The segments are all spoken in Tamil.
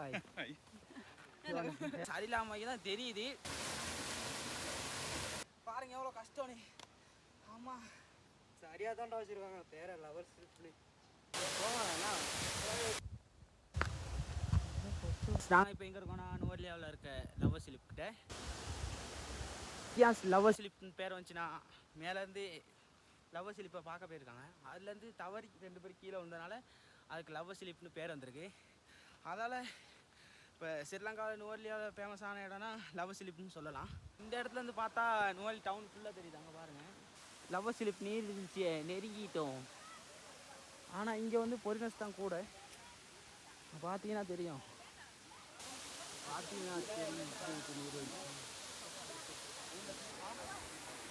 ஹாய் சரியில்லாம தான் தெரியுது. பாருங்க எவ்வளோ கஷ்டம் நீ. ஆமா. சரியாக தான்டா வச்சுருக்காங்க. பேர லவர் ஸ்லிப்னு நாங்கள் இப்போ எங்கே இருக்கோம்னா நுவர்லியாவில் இருக்க லவர் ஸ்லிப்கிட்ட ஏன் லவர் ஸ்லிப்னு பேர் வந்துச்சுன்னா மேலேருந்து லவர் ஸ்லிப்பை பார்க்க போயிருக்காங்க. அதுலேருந்து தவறி ரெண்டு பேர் கீழே வந்ததுனால அதுக்கு லவர் ஸ்லிப்னு பேர் வந்திருக்கு. அதால் இப்போ ஸ்ரீலங்காவில் நுவர்லியாவில் ஃபேமஸான இடம்னா லவ் சிலிப்னு சொல்லலாம். இந்த இடத்துல இருந்து பார்த்தா நுவர்லி டவுன் ஃபுல்லாக தெரியுது அங்கே பாருங்கள் லவ் சிலிப் நீர் இருந்துச்சு நெருங்கிட்டோம். ஆனால் இங்கே வந்து பொரினஸ் தான் கூட. பார்த்தீங்கன்னா தெரியும். பார்த்தீங்கன்னா தெரியும்.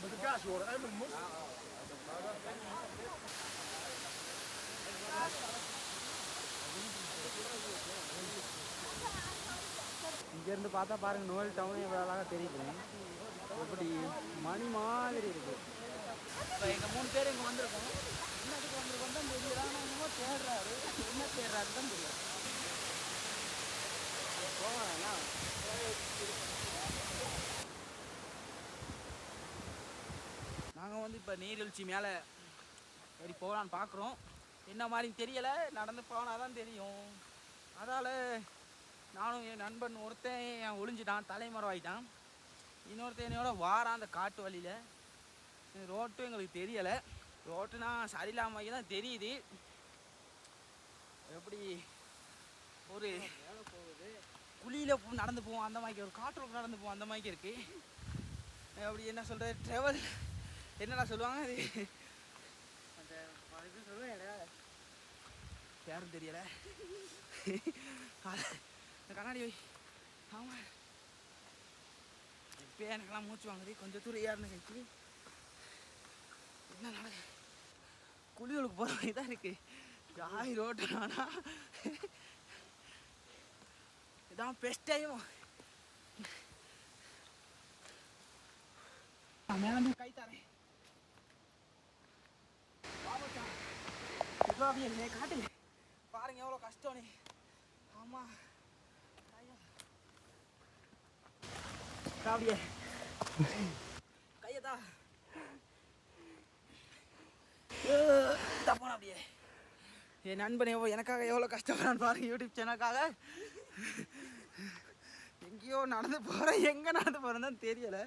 Met de kaas horen. Met mos. இங்கேருந்து பார்த்தா பாருங்க நோயல் டவுனே இவ்வளோ அழகாக தெரியுது. எப்படி மணி மாதிரி இருக்கு. இப்போ எங்கள் மூணு பேர் இங்கே வந்திருக்கோம். என்னத்துக்கு வந்திருக்கோம் தான் தெரியல. என்னமோ தேடுறாரு. என்ன தேடுறாரு தான் தெரியும் போகலாம் நாங்கள் வந்து இப்போ நீர்வீழ்ச்சி மேலே சரி போகலான்னு பார்க்குறோம் என்ன மாதிரி தெரியலை. நடந்து போனால் தான் தெரியும். அதால் நானும் என் நண்பன் ஒருத்தன் என் ஒளிஞ்சிட்டான் தலைமறை ஆயிட்டான் இன்னொருத்தன் என்னோட வாரான் அந்த காட்டு வழியில். ரோட்டும் எங்களுக்கு தெரியலை. ரோட்டுனா சரியில்லாமல் தான் தெரியுது. எப்படி ஒரு குழியில் நடந்து போவோம் அந்த மாதிரி ஒரு காட்டுல நடந்து போவோம் அந்த மாதிரி இருக்கு. அப்படி என்ன சொல்கிற ட்ரெவல் என்னடா சொல்லுவாங்க அது? அந்த இது சொல்லுவேன் யாரும் தெரியல. இந்த கண்ணாடி வை. ஆமாம் இப்போ எனக்கெல்லாம் மூச்சு வாங்குது. கொஞ்சம் தூரம் ஏறணும் கைக்கு என்ன நடக்கு குளிகளுக்கு போகிற மாதிரி தான் இருக்குது ஜாய் ரோட்டு ஆனா இதான் பெஸ்ட் டைம் மேலே கை தரேன். காட்டு. பாருங்க எவ்வளோ கஷ்டம் நீ. ஆமா. அப்படியே கையதா தப்பான அப்படியே என் நண்பன் எவ்வளோ எனக்காக எவ்வளோ கஷ்டப்படுறான்னு பாருங்க யூடியூப் சேனலுக்காக எங்கேயோ நடந்து போகிறேன் எங்கே நடந்து போகிறேன்னு தெரியலை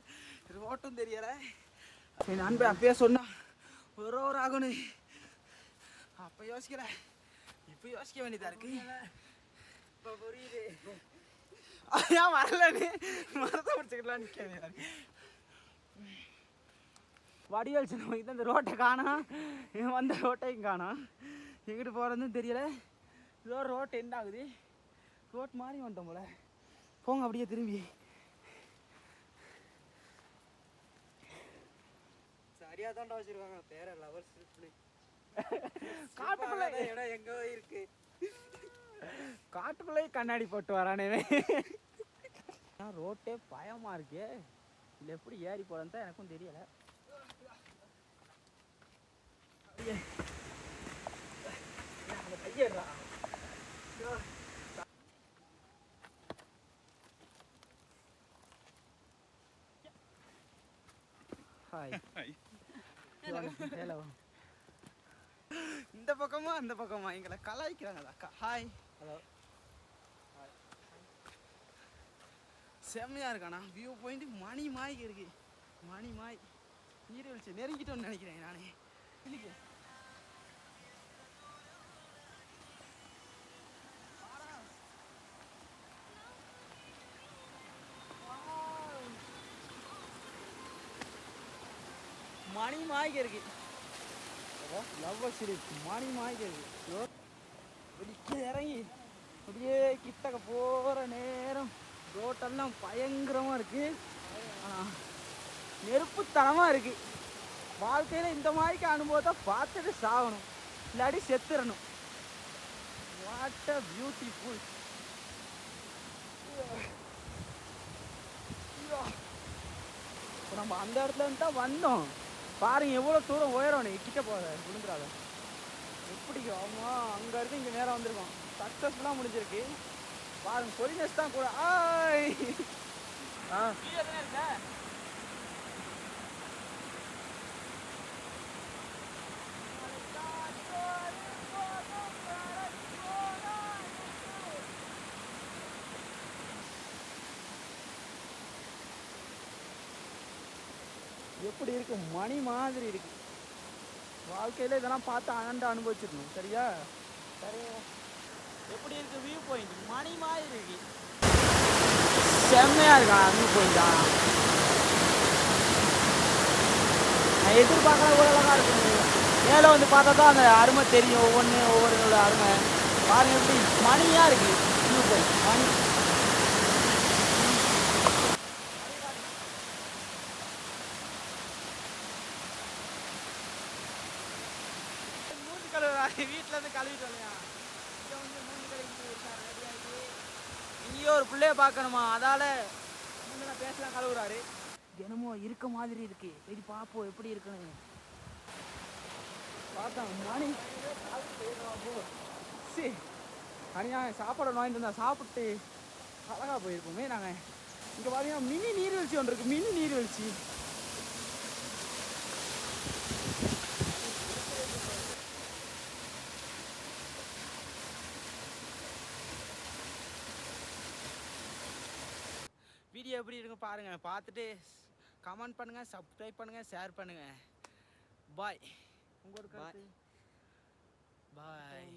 ரோட்டும் தெரியலை என் நண்பன் அப்பயே சொன்னான் ஒரு ஒரு ஆகணும் அப்போ யோசிக்கிறேன் இப்போ யோசிக்க வேண்டியதா இருக்கு இப்போ புரியுது ஏன் வரலன்னு மரத்தை பிடிச்சிக்கலாம் நிற்க வேண்டியதா இருக்கு வடிவேல் சின்னமைக்கு தான் இந்த ரோட்டை காணோம். வந்த ரோட்டையும் காணோம். எங்கிட்டு போகிறதுன்னு தெரியல. இதோ ரோட் எண்ட் ஆகுது. ரோட் மாறி வந்துட்டோம் போல. போங்க அப்படியே திரும்பி. சரியாக தான்டா வச்சுருக்காங்க. பேர லவர் ஸ்லிப்னு காட்டுக்குள்ள. இடம் எங்கே இருக்கு. காட்டுக்குள்ளே கண்ணாடி போட்டு வரானே. ரோட்டே பயமா இருக்கே. இல்லை எப்படி ஏறி போறேன்னு தான் எனக்கும் தெரியல. ஹாய் ஹலோ இந்த பக்கமா அந்த பக்கமா. எங்களை கலாய்க்கிறாங்க அக்கா ஹாய் ஹலோ செம்மையா இருக்காண்ணா. வியூ பாயிண்ட்டு மணி மாய்க்கு இருக்கு. மணி மாய். நீர்வீழ்ச்சி நெருங்கிட்டோம்னு நினைக்கிறேன் நானே. இல்லைங்க மணி மாய்க்கு இருக்கு. லவ் சிரிப் மணி மாய்க்கு இருக்கு. வெடிக்க இறங்கி அப்படியே கிட்டக்க போகிற நேரம். ரோட்டெல்லாம் பயங்கரமாக இருக்கு. நெருப்புத்தனமாக இருக்கு. வாழ்க்கையில் இந்த மாதிரிக்கு அனுபவத்தை பார்த்துட்டு சாகணும். இல்லாடி செத்துடணும் வாட் அ பியூட்டிஃபுல் இப்போ நம்ம அந்த இடத்துல இருந்து தான் வந்தோம். பாருங்க எவ்வளோ தூரம் உயரம் நீ கிட்ட போக விழுந்துடாத எப்படி ஆமா அங்கே இருந்து இங்கே நேரம் வந்திருக்கோம். சக்ஸஸ்ஃபுல்லாக முடிஞ்சிருக்கு. பாருங்க பொலினஸ் தான் கூட. ஆய்! ஆ. இருக்க எப்படி இருக்கு? மணி மாதிரி இருக்கு. வாழ்க்கையில இதெல்லாம் பார்த்து ஆனந்த அனுபவிச்சிடணும் சரியா? சரியா எப்படி இருக்கு வியூ பாயிண்ட் மணி மாதிரி இருக்கு. செம்மையா இருக்கா வியூ பாயிண்ட் நான் எதிர்பார்க்கல ஒரு அழகா இருக்கும் மேலே வந்து பார்த்தா தான் அந்த அருமை தெரியும். ஒவ்வொன்று ஒவ்வொரு அருமை. பாருங்க எப்படி மணியா இருக்கு வியூ பாயிண்ட் மணி. வீட்டிலேருந்து கழுவுறாரு வீட்டில் இருந்து கழுவிட்டு வரலையா இங்க வந்து மூஞ்சி கழுவிட்டு இருக்காரு, ready இங்கேயோ ஒரு பிள்ளைய பார்க்கணுமா? அதால் முன்னெல்லாம் பேசலாம் கழுவுறாரு. தினமும் இருக்க மாதிரி இருக்கு. சரி பார்ப்போம் எப்படி இருக்குன்னு. பார்த்தா மணி சரி அனியா சாப்பாடு வாங்கிட்டு வந்தா சாப்பிட்டு அழகாக போயிருப்போமே நாங்கள் இங்கே பார்த்தீங்கன்னா மினி நீர்வீழ்ச்சி ஒன்று இருக்குது மினி நீர்வீழ்ச்சி. வீடியோ எப்படி இருக்கு பாருங்க. பார்த்துட்டு கமெண்ட் பண்ணுங்க சப்ஸ்கிரைப் பண்ணுங்க ஷேர் பண்ணுங்க. பாய் உங்களோட பாய் பாய்